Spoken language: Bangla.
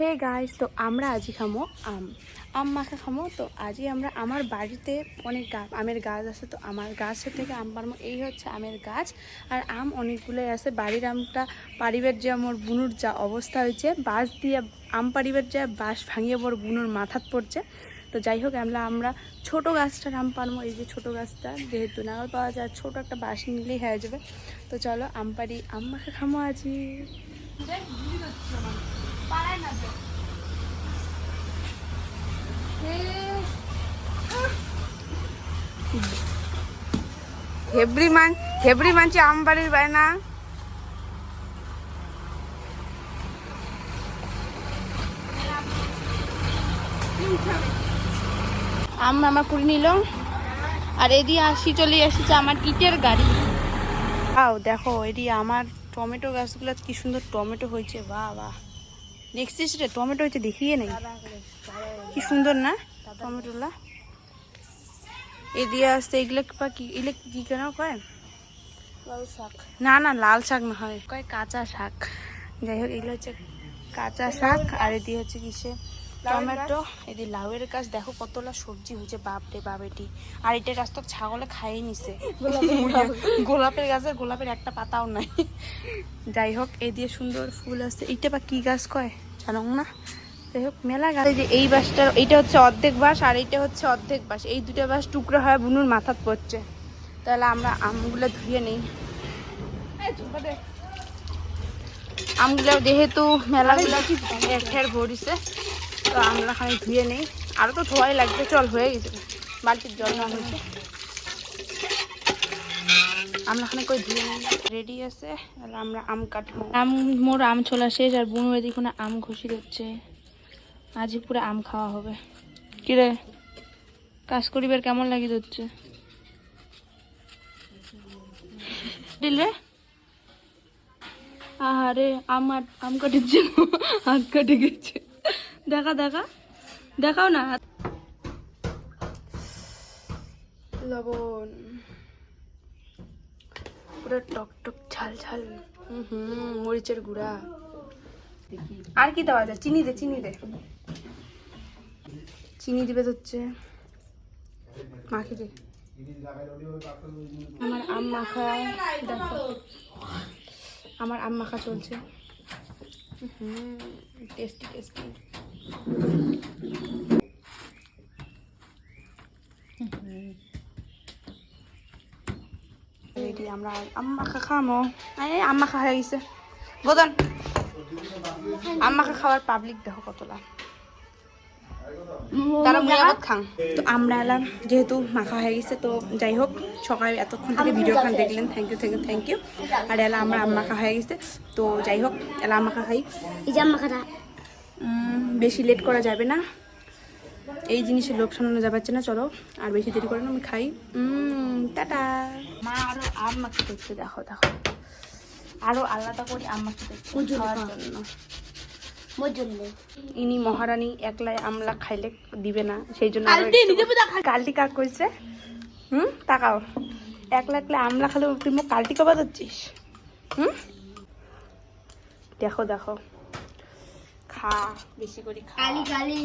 হে গাইস তো আমরা আজই খামো, আম আম মাখা খামো। তো আজই আমরা আমার বাড়িতে অনেক গাছ আমের গাছ আছে, তো আমার গাছের থেকে আম পারমো এই হচ্ছে আমের গাছ। আর আম অনেকগুলোই আছে। বাড়ির আমটা পারিবার যে আমার বুনুর যা অবস্থা হয়েছে, বাঁশ দিয়ে আম পারিবার যে বাঁশ ভাঙিয়ে বড় বুনুর মাথাত পড়ছে। তো যাই হোক, আমরা আমরা ছোট গাছটার আম পারমো এই যে ছোট গাছটা, যেহেতু নাগাল পাওয়া যায়, ছোট একটা বাঁশ নিলেই হয়ে যাবে। তো চলো, আম পারি, আম মাখা খামো আজই। হেবরি মান হেবরি মানছি আম বাড়ির বায়না। আম আমার করে নিল। আর এদিকে আসি চলে এসেছে আমার ইটের গাড়ি। আও দেখো এদি আমার টমেটো গাছগুলো কি সুন্দর টমেটো হয়েছে বাহ বাহ। দেখছিস রে টমেটো হচ্ছে দেখিয়ে নেই কি সুন্দর না টমেটোলা এ দিয়ে আসতে এগুলো বা কি এগুলো কি কেন কয় না না লাল শাক না হয় কয় কাঁচা শাক যাই হোক এগুলো হচ্ছে কাঁচা শাক আর এদিকে হচ্ছে কিসে টমেটো এদিকে লাউয়ের গাছ দেখো কতলা সবজি হয়েছে বাপ রে বাপ এটি আর এটা গাছ তো ছাগলে খাইয়ে নিছে গোলাপের গাছের গোলাপের একটা পাতাও নাই যাই হোক এ দিয়ে সুন্দর ফুল আছে এটা বা কি গাছ কয় জানো না। যাই হোক মেলা গাছ যে এই বাসটার এইটা হচ্ছে অর্ধেক বাস আর এইটা হচ্ছে অর্ধেক বাস। এই দুটো বাস টুকরো হয় বুনুর মাথাত পড়ছে। তাহলে আমরা আমগুলো ধুয়ে নেই। আমগুলো যেহেতু মেলাগুলো ঠের ভরিছে তো আমরা খানি ধুয়ে নেই। আরও তো ধোয়াই লাগবে চল হয়ে গেছে। বালতির জল না হয়েছে। আমরা খানে কই ধুয়ে রেডি আছে? তাহলে আমরা আম কাটবো। আম মোর আম ছোলা শেষ আর বুনু এদিকে আম ঘষি দিচ্ছে। আজই পুরো আম খাওয়া হবে। কিরে কাজ করিবার কেমন লাগি হচ্ছে দিলে আহারে আমার আম কাটিচ্ছে হাত কাটে গেছে। দেখা দেখা। দেখাও না। লবণ। পুরো টক টক ঝাল ঝাল। হুম হুম মরিচের গুঁড়া। আর কি দেওয়া যায়? চিনি দে চিনি দে। চিনি দিবে তো হচ্ছে মাখি দে। আমার আম মাখা দেখো। আমার আম মাখা চলছে। Tasty tasty. রেডি আমরা আম মাখা খামো। এই আম মাখা হয়ে গেছে। বোদন আম মাখা খাওয়ার পাবলিক দেখো কতলা। তারা তো আমরা এলাম যেহেতু মাখা হয়ে গেছে তো যাই হোক সকালে এতক্ষণ থেকে ভিডিও খান দেখলেন। Thank you thank you thank you আর এলা আমরা আম মাখা হয়ে গেছে। তো যাই হোক এলা মাখা খাই। এই যে বেশি লেট করা যাবে না। এই জিনিসের লোভ সামলানো যাচ্ছে না চলো আর বেশি দেরি করে না আমি খাই। টাটা। মা আরও আম দেখো দেখো। আরও আলাদা করে আম খাওয়ার জন্য। ইনি মহারানী একলাই আমলা খাইলে দিবে না সেই জন্য কালটি কাক কইছে? হুম? তাকাও। একলা একলা আমলা খালে তুই মুখ কালটি কবা দিচ্ছিস হুম? দেখো দেখো। খা বেশি করে খা। কালি কালি।